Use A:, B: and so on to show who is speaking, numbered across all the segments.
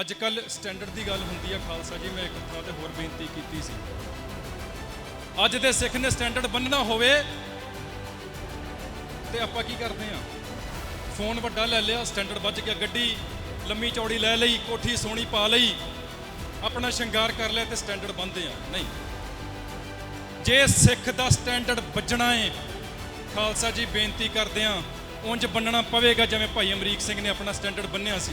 A: ਅੱਜ ਕੱਲ ਸਟੈਂਡਰਡ ਦੀ ਗੱਲ ਹੁੰਦੀ ਆ ਖਾਲਸਾ ਜੀ, ਮੈਂ ਇੱਕ ਥਾਂ ਤੇ ਹੋਰ ਬੇਨਤੀ ਕੀਤੀ ਸੀ। ਅੱਜ ਦੇ ਸਿੱਖ ਨੇ ਸਟੈਂਡਰਡ ਬੰਨਣਾ ਹੋਵੇ ਤੇ ਆਪਾਂ ਕੀ ਕਰਦੇ ਆ? ਫੋਨ ਵੱਡਾ ਲੈ ਲਿਆ ਸਟੈਂਡਰਡ ਵੱਜ ਗਿਆ, ਗੱਡੀ ਲੰਮੀ ਚੌੜੀ ਲੈ ਲਈ, ਕੋਠੀ ਸੋਹਣੀ ਪਾ ਲਈ, ਆਪਣਾ ਸ਼ਿੰਗਾਰ ਕਰ ਲਿਆ ਤੇ ਸਟੈਂਡਰਡ ਬੰਨਦੇ ਆ। ਨਹੀਂ। ਜੇ ਸਿੱਖ ਦਾ ਸਟੈਂਡਰਡ ਵੱਜਣਾ ਏ, ਖਾਲਸਾ ਜੀ ਬੇਨਤੀ ਕਰਦੇ ਆ, ਉਂਝ ਬੰਨਣਾ ਪਵੇਗਾ, ਜਿਵੇਂ ਭਾਈ ਅਮਰੀਕ ਸਿੰਘ ਨੇ ਆਪਣਾ ਸਟੈਂਡਰਡ ਬੰਨਿਆ ਸੀ।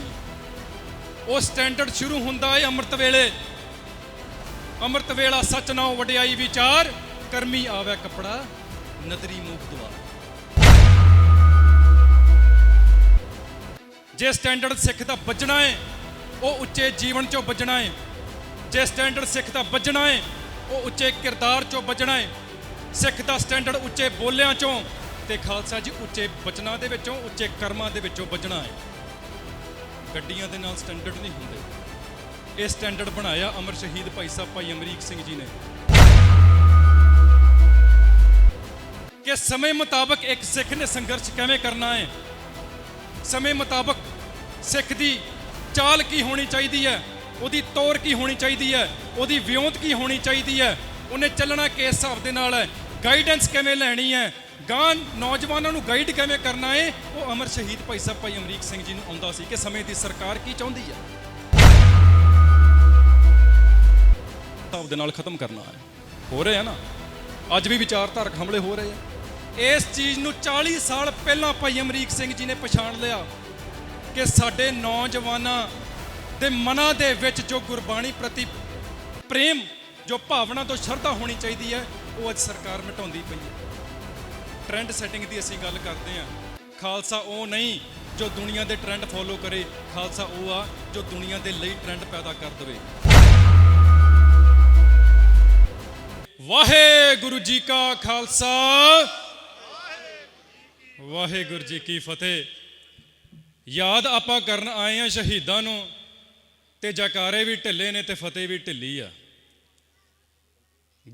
A: ਉਹ ਸਟੈਂਡਰਡ ਸ਼ੁਰੂ ਹੁੰਦਾ ਏ ਅੰਮ੍ਰਿਤ ਵੇਲੇ। ਅੰਮ੍ਰਿਤ ਵੇਲਾ ਸੱਚ ਨਾਉ ਵਡਿਆਈ ਵਿਚਾਰ, ਕਰਮੀ ਆਵੇ ਕਪੜਾ, ਨਦਰੀ ਮੁਖ ਦੁਆ ਜੇ ਸਟੈਂਡਰਡ ਸਿੱਖ ਦਾ ਵੱਜਣਾ ਏ, ਉਹ ਉੱਚੇ ਜੀਵਨ ਚੋਂ ਵੱਜਣਾ ਏ। ਜੇ ਸਟੈਂਡਰਡ ਸਿੱਖ ਦਾ ਵੱਜਣਾ ਏ, ਉਹ ਉੱਚੇ ਕਿਰਦਾਰ ਚੋਂ ਵੱਜਣਾ ਏ। ਸਿੱਖ ਦਾ ਸਟੈਂਡਰਡ ਉੱਚੇ ਬੋਲਿਆਂ ਚੋਂ ਤੇ ਖਾਲਸਾ ਜੀ ਉੱਚੇ ਬਚਨਾਂ ਦੇ ਵਿੱਚੋਂ, ਉੱਚੇ ਕਰਮਾਂ ਦੇ ਵਿੱਚੋਂ ਵੱਜਣਾ ਏ। ਗੱਡੀਆਂ ਦੇ ਨਾਲ ਸਟੈਂਡਰਡ ਨਹੀਂ ਹੁੰਦੇ। ਇਹ ਸਟੈਂਡਰਡ ਬਣਾਇਆ ਅਮਰ ਸ਼ਹੀਦ ਭਾਈ ਸਾਹਿਬ, ਭਾਈ ਅਮਰੀਕ ਸਿੰਘ ਜੀ ਨੇ। ਕਿ ਸਮੇਂ ਮੁਤਾਬਕ ਇੱਕ ਸਿੱਖ ਨੇ ਸੰਘਰਸ਼ ਕਿਵੇਂ ਕਰਨਾ ਹੈ? ਸਮੇਂ ਮੁਤਾਬਕ ਸਿੱਖ ਦੀ ਚਾਲ ਕੀ ਹੋਣੀ ਚਾਹੀਦੀ ਹੈ? ਉਹਦੀ ਤੌਰ ਕੀ ਹੋਣੀ ਚਾਹੀਦੀ ਹੈ? ਉਹਦੀ ਵਿਉਂਤ ਕੀ ਹੋਣੀ ਚਾਹੀਦੀ ਹੈ? ਉਹਨੇ ਚੱਲਣਾ ਕਿਸ ਹਿਸਾਬ ਦੇ ਨਾਲ ਹੈ? ਗਾਈਡੈਂਸ ਕਿਵੇਂ ਲੈਣੀ ਹੈ? ਗਾਂ ਨੌਜਵਾਨਾਂ ਨੂੰ ਗਾਈਡ ਕਿਵੇਂ ਕਰਨਾ ਹੈ ਉਹ ਅਮਰ ਸ਼ਹੀਦ ਭਾਈ ਸਾਹਿਬ, ਭਾਈ ਅਮਰੀਕ ਸਿੰਘ ਜੀ ਨੂੰ ਆਉਂਦਾ ਸੀ ਕਿ ਸਮੇਂ ਦੀ ਸਰਕਾਰ ਕੀ ਚਾਹੁੰਦੀ ਹੈ ਹਿਸਾਬ ਦੇ ਨਾਲ ਖਤਮ ਕਰਨਾ ਹੈ। ਹੋ ਰਿਹਾ ਨਾ? ਅੱਜ ਵੀ ਵਿਚਾਰਧਾਰਕ ਹਮਲੇ ਹੋ ਰਹੇ ਆ। ਇਸ ਚੀਜ਼ ਨੂੰ 40 ਸਾਲ ਪਹਿਲਾਂ ਭਾਈ ਅਮਰੀਕ ਸਿੰਘ ਜੀ ਨੇ ਪਛਾਣ ਲਿਆ ਕਿ ਸਾਡੇ ਨੌਜਵਾਨਾਂ ਦੇ ਮਨਾਂ ਦੇ ਵਿੱਚ ਜੋ ਗੁਰਬਾਣੀ ਪ੍ਰਤੀ ਪ੍ਰੇਮ, ਜੋ ਭਾਵਨਾ ਤੋਂ ਸ਼ਰਧਾ ਹੋਣੀ ਚਾਹੀਦੀ ਹੈ, ਉਹ ਅੱਜ ਸਰਕਾਰ ਮਿਟਾਉਂਦੀ ਪਈ ਹੈ। ਟ੍ਰੈਂਡ ਸੈਟਿੰਗ ਦੀ ਅਸੀਂ ਗੱਲ ਕਰਦੇ ਹਾਂ। ਖਾਲਸਾ ਉਹ ਨਹੀਂ ਜੋ ਦੁਨੀਆ ਦੇ ਟ੍ਰੈਂਡ ਫੋਲੋ ਕਰੇ। ਖਾਲਸਾ ਉਹ ਆ ਜੋ ਦੁਨੀਆ ਦੇ ਲਈ ਟ੍ਰੈਂਡ ਪੈਦਾ ਕਰ ਦੇਵੇ। ਵਾਹਿਗੁਰੂ ਜੀ ਕਾ ਖਾਲਸਾ। ਵਾਹਿਗੁਰੂ ਜੀ ਕੀ ਫਤਿਹ। ਯਾਦ ਆਪਾਂ ਕਰਨ ਆਏ ਆ ਸ਼ਹੀਦਾਂ ਨੂੰ ਤੇ ਜਕਾਰੇ ਵੀ ਢਿੱਲੇ ਨੇ ਤੇ ਫਤਿਹ ਵੀ ਢਿੱਲੀ ਆ।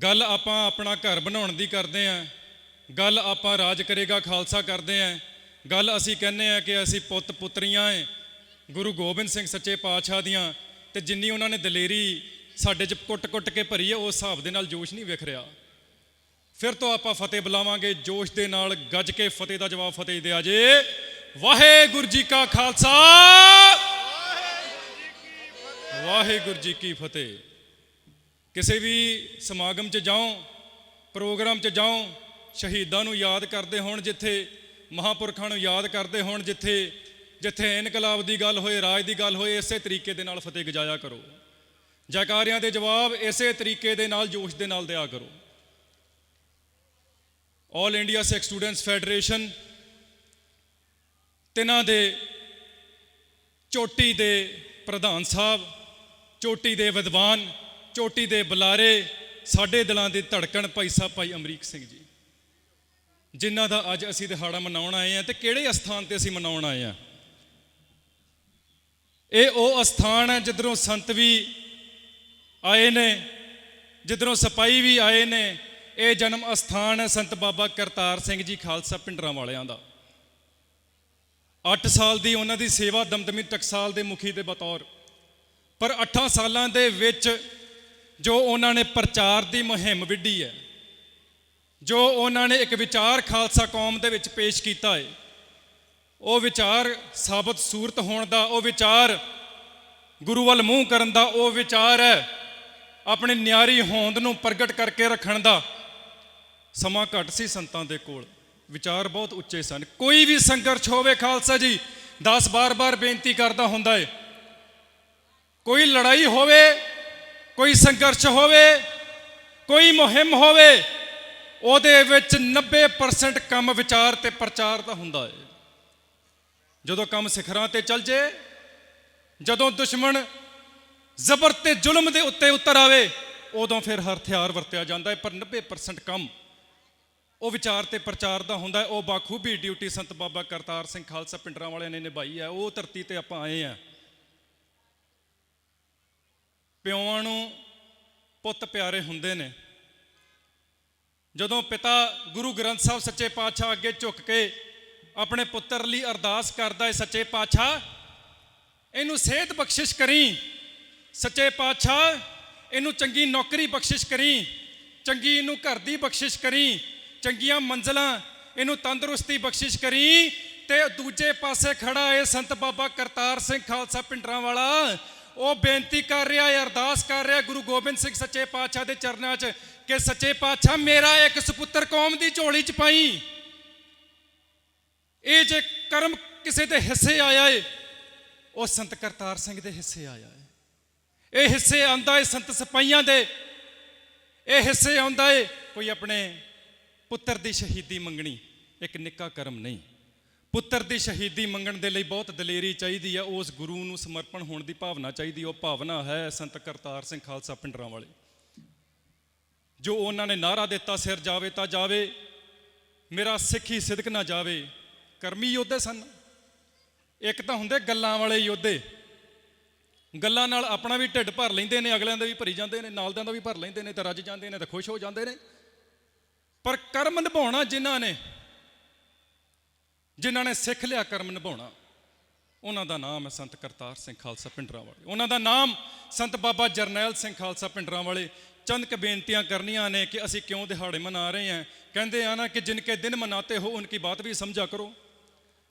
A: ਗੱਲ ਆਪਾਂ ਆਪਣਾ ਘਰ ਬਣਾਉਣ ਦੀ ਕਰਦੇ ਆ ਗੱਲ ਆਪਾਂ ਰਾਜ ਕਰੇਗਾ, ਖਾਲਸਾ ਕਰਦੇ ਆ। ਗੱਲ ਅਸੀਂ ਕਹਿੰਦੇ ਆ ਕਿ ਅਸੀਂ ਪੁੱਤ ਪੁੱਤਰੀਆਂ ਏ। ਗੁਰੂ ਗੋਬਿੰਦ ਸਿੰਘ ਸੱਚੇ ਪਾਤਸ਼ਾਹ ਦੀਆਂ ਤੇ ਜਿੰਨੀ ਉਹਨਾਂ ਨੇ ਦਲੇਰੀ ਸਾਡੇ 'ਚ ਕੁੱਟ-ਕੁੱਟ ਕੇ ਭਰੀ ਹੈ ਉਸ ਹਿਸਾਬ ਦੇ ਨਾਲ ਜੋਸ਼ ਨਹੀਂ ਵਿਖ ਰਿਹਾ। ਫਿਰ ਤੋਂ ਆਪਾਂ ਫਤਿਹ ਬੁਲਾਵਾਂਗੇ, ਜੋਸ਼ ਦੇ ਨਾਲ ਗੱਜ ਕੇ ਫਤਿਹ ਦਾ ਜਵਾਬ ਫਤਿਹ ਦਿਆ ਜੇ। ਵਾਹਿਗੁਰੂ ਜੀ ਕਾ ਖਾਲਸਾ! ਵਾਹਿਗੁਰੂ ਜੀ ਕੀ ਫਤਿਹ। ਕਿਸੇ ਵੀ ਸਮਾਗਮ 'ਚ ਜਾਓ ਪ੍ਰੋਗਰਾਮ 'ਚ ਜਾਓ ਸ਼ਹੀਦਾਂ ਨੂੰ ਯਾਦ ਕਰਦੇ ਹੋਣ ਜਿੱਥੇ ਮਹਾਪੁਰਖਾਂ ਨੂੰ ਯਾਦ ਕਰਦੇ ਹੋਣ ਜਿੱਥੇ ਜਿੱਥੇ ਇਨਕਲਾਬ ਦੀ ਗੱਲ ਹੋਏ, ਰਾਜ ਦੀ ਗੱਲ ਹੋਏ, ਇਸੇ ਤਰੀਕੇ ਦੇ ਨਾਲ ਫਤਿਹ ਗਜਾਇਆ ਕਰੋ। ਜੈਕਾਰਿਆਂ ਦੇ ਜਵਾਬ ਇਸੇ ਤਰੀਕੇ ਦੇ ਨਾਲ, ਜੋਸ਼ ਦੇ ਨਾਲ ਦਿਆ ਕਰੋ। All India Sikh students federation ਤਿਨਾਂ ਦੇ, ਚੋਟੀ ਦੇ ਪ੍ਰਧਾਨ ਸਾਹਿਬ, ਚੋਟੀ ਦੇ ਵਿਦਵਾਨ, ਚੋਟੀ ਦੇ ਬੁਲਾਰੇ, ਸਾਡੇ ਦਿਲਾਂ ਦੀ ਧੜਕਣ ਭਾਈ ਸਾਹਿਬ, ਭਾਈ ਅਮਰੀਕ ਸਿੰਘ ਜੀ। ਜਿਨ੍ਹਾਂ ਦਾ ਅੱਜ ਅਸੀਂ ਦਿਹਾੜਾ ਮਨਾਉਣ ਆਏ ਆ ਤੇ ਕਿਹੜੇ ਅਸਥਾਨ ਤੇ ਅਸੀਂ ਮਨਾਉਣ ਆਏ ਆ ਇਹ ਉਹ ਅਸਥਾਨ ਹੈ ਜਿੱਧਰੋਂ ਸੰਤ ਵੀ ਆਏ ਨੇ, ਜਿੱਧਰੋਂ ਸਿਪਾਹੀ ਵੀ ਆਏ ਨੇ। ਇਹ ਜਨਮ ਅਸਥਾਨ ਹੈ ਸੰਤ ਬਾਬਾ ਕਰਤਾਰ ਸਿੰਘ ਜੀ ਖਾਲਸਾ ਪਿੰਡਰਾਂ ਵਾਲਿਆਂ ਦਾ। 8 ਸਾਲ ਦੀ ਉਹਨਾਂ ਦੀ ਸੇਵਾ ਦਮਦਮੀ ਟਕਸਾਲ ਦੇ ਮੁਖੀ ਦੇ ਬਤੌਰ। ਪਰ 8 ਸਾਲਾਂ ਦੇ ਵਿੱਚ ਜੋ ਉਹਨਾਂ ਨੇ ਪ੍ਰਚਾਰ ਦੀ ਮੁਹਿੰਮ ਵਿੱਢੀ ਹੈ ਜੋ ਉਹਨਾਂ ਨੇ ਇੱਕ ਵਿਚਾਰ ਖਾਲਸਾ ਕੌਮ ਦੇ ਵਿੱਚ ਪੇਸ਼ ਕੀਤਾ ਹੈ, ਉਹ ਵਿਚਾਰ ਸਾਬਤ ਸੂਰਤ ਹੋਣ ਦਾ, ਉਹ ਵਿਚਾਰ ਗੁਰੂ ਵੱਲ ਮੂੰਹ ਕਰਨ ਦਾ, ਉਹ ਵਿਚਾਰ ਹੈ ਆਪਣੀ ਨਿਆਰੀ ਹੋਂਦ ਨੂੰ ਪ੍ਰਗਟ ਕਰਕੇ ਰੱਖਣ ਦਾ। ਸਮਾਂ ਘੱਟ ਸੀ ਸੰਤਾਂ ਦੇ ਕੋਲ। ਵਿਚਾਰ ਬਹੁਤ ਉੱਚੇ ਸਨ। ਕੋਈ ਵੀ ਸੰਘਰਸ਼ ਹੋਵੇ ਖਾਲਸਾ ਜੀ 10 ਬਾਰ-ਬਾਰ ਬੇਨਤੀ ਕਰਦਾ ਹੁੰਦਾ ਏ ਕੋਈ ਲੜਾਈ ਹੋਵੇ, ਕੋਈ ਸੰਘਰਸ਼ ਹੋਵੇ, ਕੋਈ ਮੁਹਿੰਮ ਹੋਵੇ ਉਹਦੇ ਵਿੱਚ 90% ਕੰਮ ਵਿਚਾਰ ਤੇ ਪ੍ਰਚਾਰ ਦਾ ਹੁੰਦਾ ਹੈ ਜਦੋਂ ਕੰਮ ਸਿਖਰਾਂ ਤੇ ਚੱਲ ਜੇ, ਜਦੋਂ ਦੁਸ਼ਮਣ ਜ਼ਬਰ ਤੇ ਜ਼ੁਲਮ ਦੇ ਉੱਤੇ ਉਤਰ ਆਵੇ, ਉਦੋਂ ਫਿਰ ਹਰ ਹਥਿਆਰ ਵਰਤਿਆ ਜਾਂਦਾ ਹੈ ਪਰ 90% ਕੰਮ ਉਹ ਵਿਚਾਰ ਤੇ ਪ੍ਰਚਾਰ ਦਾ ਹੁੰਦਾ ਹੈ ਉਹ ਬਾਖੂਬੀ ਡਿਊਟੀ ਸੰਤ ਬਾਬਾ ਕਰਤਾਰ ਸਿੰਘ ਖਾਲਸਾ ਪਿੰਡਰਾਂ ਵਾਲਿਆਂ ਨੇ ਨਿਭਾਈ ਹੈ ਉਹ ਧਰਤੀ ਤੇ ਆਪਾਂ ਆਏ ਆ। ਪਿਓਾਂ ਨੂੰ ਪੁੱਤ ਪਿਆਰੇ ਹੁੰਦੇ ਨੇ। ਜਦੋਂ ਪਿਤਾ ਗੁਰੂ ਗ੍ਰੰਥ ਸਾਹਿਬ ਸੱਚੇ ਪਾਤਸ਼ਾਹ ਅੱਗੇ ਝੁੱਕ ਕੇ ਆਪਣੇ ਪੁੱਤਰ ਲਈ ਅਰਦਾਸ ਕਰਦਾ ਹੈ ਸੱਚੇ ਪਾਤਸ਼ਾਹ, ਇਹਨੂੰ ਸਿਹਤ ਬਖਸ਼ਿਸ਼ ਕਰੀ। ਸੱਚੇ ਪਾਤਸ਼ਾਹ, ਇਹਨੂੰ ਚੰਗੀ ਨੌਕਰੀ ਬਖਸ਼ਿਸ਼ ਕਰੀ, ਚੰਗੀ ਇਹਨੂੰ ਘਰ ਦੀ ਬਖਸ਼ਿਸ਼ ਕਰੀ, ਚੰਗੀਆਂ ਮੰਜ਼ਲਾਂ ਇਹਨੂੰ ਤੰਦਰੁਸਤੀ ਬਖਸ਼ਿਸ਼ ਕਰੀ ਤੇ ਦੂਜੇ ਪਾਸੇ ਖੜਾ ਹੈ ਸੰਤ ਬਾਬਾ ਕਰਤਾਰ ਸਿੰਘ ਖਾਲਸਾ ਪਿੰਡਰਾਂ ਵਾਲਾ। ਉਹ ਬੇਨਤੀ ਕਰ ਰਿਹਾ ਹੈ ਅਰਦਾਸ ਕਰ ਰਿਹਾ ਗੁਰੂ ਗੋਬਿੰਦ ਸਿੰਘ ਸੱਚੇ ਪਾਤਸ਼ਾਹ ਦੇ ਚਰਨਾਂ 'ਚ ਕਿ ਸੱਚੇ ਪਾਤਸ਼ਾਹ ਮੇਰਾ ਇੱਕ ਸੁਪੁੱਤਰ ਕੌਮ ਦੀ ਝੋਲੀ 'ਚ ਪਾਈ। ਇਹ ਜੇ ਕਰਮ ਕਿਸੇ ਦੇ ਹਿੱਸੇ ਆਇਆ ਏ, ਉਹ ਸੰਤ ਕਰਤਾਰ ਸਿੰਘ ਦੇ ਹਿੱਸੇ ਆਇਆ ਏ। ਇਹ ਹਿੱਸੇ ਆਂਦਾ ਏ ਸੰਤ ਸਿਪਾਹੀਆਂ ਦੇ। ਇਹ ਹਿੱਸੇ ਆਉਂਦਾ ਏ ਕੋਈ ਆਪਣੇ ਪੁੱਤਰ ਦੀ ਸ਼ਹੀਦੀ ਮੰਗਣੀ, ਇੱਕ ਨਿੱਕਾ ਕਰਮ ਨਹੀਂ। ਪੁੱਤਰ ਦੀ ਸ਼ਹੀਦੀ ਮੰਗਣ ਦੇ ਲਈ ਬਹੁਤ ਦਲੇਰੀ ਚਾਹੀਦੀ ਹੈ ਉਸ ਗੁਰੂ ਨੂੰ ਸਮਰਪਣ ਹੋਣ ਦੀ ਭਾਵਨਾ ਚਾਹੀਦੀ ਉਹ ਭਾਵਨਾ ਹੈ ਸੰਤ ਕਰਤਾਰ ਸਿੰਘ ਖਾਲਸਾ ਪਿੰਡਰਾਂ ਵਾਲੇ। ਜੋ ਉਹਨਾਂ ਨੇ ਨਾਰਾ ਦਿੱਤਾ ਸਿਰ ਜਾਵੇ ਤਾਂ ਜਾਵੇ, ਮੇਰਾ ਸਿੱਖੀ ਸਿਦਕ ਨਾ ਜਾਵੇ, ਕਰਮੀ ਯੋਧੇ ਸਨ। ਇੱਕ ਤਾਂ ਹੁੰਦੇ ਗੱਲਾਂ ਵਾਲੇ ਯੋਧੇ। ਗੱਲਾਂ ਨਾਲ ਆਪਣਾ ਵੀ ਢਿੱਡ ਭਰ ਲੈਂਦੇ ਨੇ, ਅਗਲਿਆਂ ਦਾ ਵੀ ਭਰੀ ਜਾਂਦੇ ਨੇ, ਨਾਲਦਿਆਂ ਦਾ ਵੀ ਭਰ ਲੈਂਦੇ ਨੇ, ਤੇ ਰੱਜ ਜਾਂਦੇ ਨੇ, ਤੇ ਖੁਸ਼ ਹੋ ਜਾਂਦੇ ਨੇ। ਪਰ ਕਰਮ ਨਿਭਾਉਣਾ ਜਿਨ੍ਹਾਂ ਨੇ ਜਿਨ੍ਹਾਂ ਨੇ ਸਿੱਖ ਲਿਆ ਕਰਮ ਨਿਭਾਉਣਾ, ਉਹਨਾਂ ਦਾ ਨਾਮ ਹੈ ਸੰਤ ਕਰਤਾਰ ਸਿੰਘ ਖਾਲਸਾ ਪਿੰਡਰਾਂ ਵਾਲੇ ਉਹਨਾਂ ਦਾ ਨਾਮ ਸੰਤ ਬਾਬਾ ਜਰਨੈਲ ਸਿੰਘ ਖਾਲਸਾ ਪਿੰਡਰਾਂ ਵਾਲੇ ਚੰਦ ਕ ਬੇਨਤੀਆਂ ਕਰਨੀਆਂ ਨੇ ਕਿ ਅਸੀਂ ਕਿਉਂ ਦਿਹਾੜੇ ਮਨਾ ਰਹੇ ਹਾਂ। ਕਹਿੰਦੇ ਆ ਨਾ ਕਿ ਜਿਨ ਕੇ ਦਿਨ ਮਨਾਤੇ ਹੋ, ਉਨਕੀ ਬਾਤ ਵੀ ਸਮਝਾ ਕਰੋ।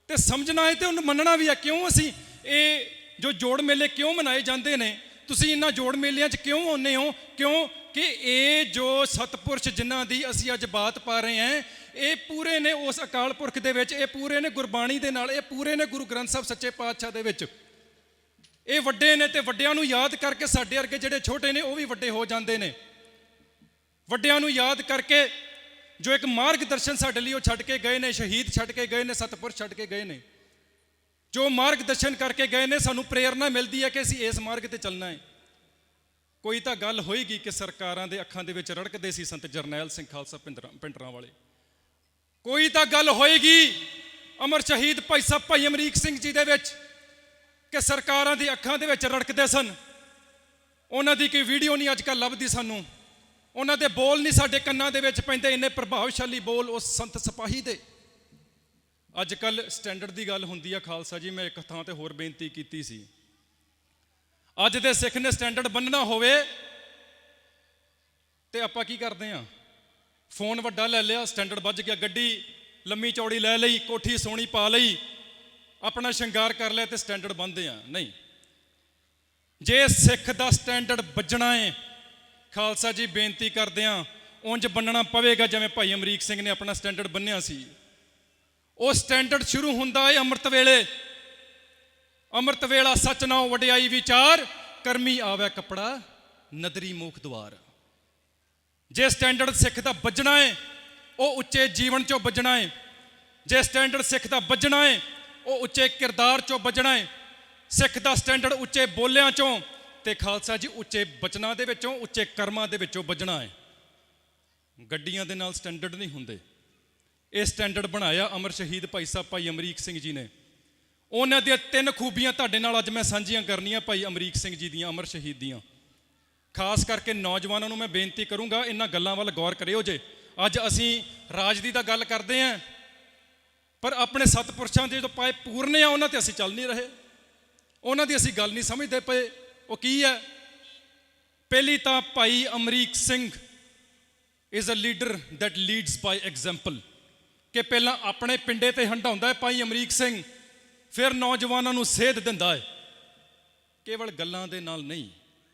A: ਤੇ ਸਮਝਣਾ ਹੈ ਤੇ ਉਹਨੂੰ ਮੰਨਣਾ ਵੀ ਹੈ। ਕਿਉਂ ਅਸੀਂ ਇਹ ਜੋ ਜੋੜ ਮੇਲੇ ਕਿਉਂ ਮਨਾਏ ਜਾਂਦੇ ਨੇ? ਤੁਸੀਂ ਇਹਨਾਂ ਜੋੜ ਮੇਲਿਆਂ 'ਚ ਕਿਉਂ ਆਉਂਦੇ ਹੋ? ਕਿਉਂ ਕਿ ਇਹ ਜੋ ਸਤਪੁਰਸ਼ ਜਿਨ੍ਹਾਂ ਦੀ ਅਸੀਂ ਅੱਜ ਬਾਤ ਪਾ ਰਹੇ ਹਾਂ, ਇਹ ਪੂਰੇ ਨੇ ਉਸ ਅਕਾਲ ਪੁਰਖ ਦੇ ਵਿੱਚ, ਇਹ ਪੂਰੇ ਨੇ ਗੁਰਬਾਣੀ ਦੇ ਨਾਲ, ਇਹ ਪੂਰੇ ਨੇ ਗੁਰੂ ਗ੍ਰੰਥ ਸਾਹਿਬ ਸੱਚੇ ਪਾਤਸ਼ਾਹ ਦੇ ਵਿੱਚ। ਇਹ ਵੱਡੇ ਨੇ ਤੇ ਵੱਡਿਆਂ ਨੂੰ ਯਾਦ ਕਰਕੇ ਸਾਡੇ ਵਰਗੇ ਜਿਹੜੇ ਛੋਟੇ ਨੇ, ਉਹ ਵੀ ਵੱਡੇ ਹੋ ਜਾਂਦੇ ਨੇ। ਵੱਡਿਆਂ ਨੂੰ ਯਾਦ ਕਰਕੇ ਜੋ ਇੱਕ ਮਾਰਗਦਰਸ਼ਨ ਸਾਡੇ ਲਈ ਉਹ ਛੱਡ ਕੇ ਗਏ ਨੇ, ਸ਼ਹੀਦ ਛੱਡ ਕੇ ਗਏ ਨੇ ਸਤਪੁਰਸ਼ ਛੱਡ ਕੇ ਗਏ ਨੇ। ਜੋ ਮਾਰਗਦਰਸ਼ਨ ਕਰਕੇ ਗਏ ਨੇ, ਸਾਨੂੰ ਪ੍ਰੇਰਣਾ ਮਿਲਦੀ ਹੈ ਕਿ ਅਸੀਂ ਇਸ ਮਾਰਗ ਤੇ ਚੱਲਣਾ ਹੈ। ਕੋਈ ਤਾਂ ਗੱਲ ਹੋਏਗੀ ਕਿ ਸਰਕਾਰਾਂ ਦੇ ਅੱਖਾਂ ਦੇ ਵਿੱਚ ਰੜਕਦੇ ਸੀ ਸੰਤ ਜਰਨੈਲ ਸਿੰਘ ਖਾਲਸਾ ਪਿੰਡਰਾਂ ਪਿੰਡਰਾਂ ਵਾਲੇ। ਕੋਈ ਤਾਂ ਗੱਲ ਹੋਏਗੀ, ਅਮਰ ਸ਼ਹੀਦ ਭਾਈ ਸਾਹਿਬ ਭਾਈ ਅਮਰੀਕ ਸਿੰਘ ਜੀ ਦੇ ਵਿੱਚ ਕਿ ਸਰਕਾਰਾਂ ਦੀ ਅੱਖਾਂ ਦੇ ਵਿੱਚ ਰੜਕਦੇ ਸਨ। ਉਹਨਾਂ ਦੀ ਕੋਈ ਵੀਡੀਓ ਨਹੀਂ ਅੱਜ ਕੱਲ੍ਹ ਲੱਭਦੀ ਸਾਨੂੰ। ਉਹਨਾਂ ਦੇ ਬੋਲ ਨਹੀਂ ਸਾਡੇ ਕੰਨਾਂ ਦੇ ਵਿੱਚ ਪੈਂਦੇ, ਇੰਨੇ ਪ੍ਰਭਾਵਸ਼ਾਲੀ ਬੋਲ ਉਸ ਸੰਤ ਸਿਪਾਹੀ ਦੇ। ਅੱਜ ਕੱਲ ਸਟੈਂਡਰਡ ਦੀ ਗੱਲ ਹੁੰਦੀ ਆ ਖਾਲਸਾ ਜੀ, ਮੈਂ ਇੱਕ ਥਾਂ ਤੇ ਹੋਰ ਬੇਨਤੀ ਕੀਤੀ ਸੀ। ਅੱਜ ਦੇ ਸਿੱਖ ਨੇ ਸਟੈਂਡਰਡ ਬੰਨਣਾ ਹੋਵੇ ਤੇ ਆਪਾਂ ਕੀ ਕਰਦੇ ਆ? ਫੋਨ ਵੱਡਾ ਲੈ ਲਿਆ ਸਟੈਂਡਰਡ ਵੱਜ ਗਿਆ, ਗੱਡੀ ਲੰਮੀ ਚੌੜੀ ਲੈ ਲਈ, ਕੋਠੀ ਸੋਹਣੀ ਪਾ ਲਈ। ਆਪਣਾ ਸ਼ਿੰਗਾਰ ਕਰ ਲਿਆ ਤੇ ਸਟੈਂਡਰਡ ਬੰਨਦੇ ਆ। ਨਹੀਂ। ਜੇ ਸਿੱਖ ਦਾ ਸਟੈਂਡਰਡ ਵੱਜਣਾ ਏ, ਖਾਲਸਾ ਜੀ ਬੇਨਤੀ ਕਰਦੇ ਆ, ਉਂਝ ਬੰਨਣਾ ਪਵੇਗਾ ਜਿਵੇਂ ਭਾਈ ਅਮਰੀਕ ਸਿੰਘ ਨੇ ਆਪਣਾ ਸਟੈਂਡਰਡ ਬੰਨਿਆ ਸੀ। ਉਹ ਸਟੈਂਡਰਡ ਸ਼ੁਰੂ ਹੁੰਦਾ ਏ ਅੰਮ੍ਰਿਤ ਵੇਲੇ। ਅੰਮ੍ਰਿਤ ਵੇਲਾ ਸੱਚ ਨਾਉ ਵਡਿਆਈ ਵਿਚਾਰ, ਕਰਮੀ ਆਵੇ ਕਪੜਾ, ਨਦਰੀ ਮੂਖ ਦਵਾਰ ਜੇ ਸਟੈਂਡਰਡ ਸਿੱਖ ਦਾ ਵੱਜਣਾ ਏ, ਉਹ ਉੱਚੇ ਜੀਵਨ ਚੋਂ ਵੱਜਣਾ ਏ। ਜੇ ਸਟੈਂਡਰਡ ਸਿੱਖ ਦਾ ਵੱਜਣਾ ਏ ਉਹ ਉੱਚੇ ਕਿਰਦਾਰ ਚੋਂ ਵੱਜਣਾ ਹੈ। ਸਿੱਖ ਦਾ ਸਟੈਂਡਰਡ ਉੱਚੇ ਬੋਲਿਆਂ ਚੋਂ ਤੇ ਖਾਲਸਾ ਜੀ ਉੱਚੇ ਬਚਨਾਂ ਦੇ ਵਿੱਚੋਂ, ਉੱਚੇ ਕਰਮਾਂ ਦੇ ਵਿੱਚੋਂ ਵੱਜਣਾ ਹੈ। ਗੱਡੀਆਂ ਦੇ ਨਾਲ ਸਟੈਂਡਰਡ ਨਹੀਂ ਹੁੰਦੇ। ਇਹ ਸਟੈਂਡਰਡ ਬਣਾਇਆ ਅਮਰ ਸ਼ਹੀਦ ਭਾਈ ਸਾਹਿਬ, ਭਾਈ ਅਮਰੀਕ ਸਿੰਘ ਜੀ ਨੇ। ਉਹਨਾਂ ਦੀਆਂ ਤਿੰਨ ਖੂਬੀਆਂ ਤੁਹਾਡੇ ਨਾਲ ਅੱਜ ਮੈਂ ਸਾਂਝੀਆਂ ਕਰਨੀਆਂ ਭਾਈ ਅਮਰੀਕ ਸਿੰਘ ਜੀ ਦੀਆਂ, ਅਮਰ ਸ਼ਹੀਦ ਦੀਆਂ। ਖਾਸ ਕਰਕੇ ਨੌਜਵਾਨਾਂ ਨੂੰ ਮੈਂ ਬੇਨਤੀ ਕਰੂੰਗਾ, ਇਹਨਾਂ ਗੱਲਾਂ ਵੱਲ ਗੌਰ ਕਰਿਓ ਜੇ। ਅੱਜ ਅਸੀਂ ਰਾਜ ਦੀ ਤਾਂ ਗੱਲ ਕਰਦੇ ਆਂ ਪਰ ਆਪਣੇ ਸਤਪੁਰਸ਼ਾਂ ਦੇ ਜਦੋਂ ਪਾਏ ਪੂਰਨੇ ਆ, ਉਹਨਾਂ ਤੇ ਅਸੀਂ ਚੱਲ ਨਹੀਂ ਰਹੇ। ਉਹਨਾਂ ਦੀ ਅਸੀਂ ਗੱਲ ਨਹੀਂ ਸਮਝਦੇ ਪਏ। ਉਹ ਕੀ ਹੈ? ਪਹਿਲੀ ਤਾਂ Bhai Amrik Singh is a leader that leads by example ਕਿ ਪਹਿਲਾਂ ਆਪਣੇ ਪਿੰਡੇ ਤੇ ਹੰਡਾਉਂਦਾ ਹੈ ਭਾਈ ਅਮਰੀਕ ਸਿੰਘ, ਫਿਰ ਨੌਜਵਾਨਾਂ ਨੂੰ ਸੇਧ ਦਿੰਦਾ ਹੈ। ਕੇਵਲ ਗੱਲਾਂ ਦੇ ਨਾਲ ਨਹੀਂ,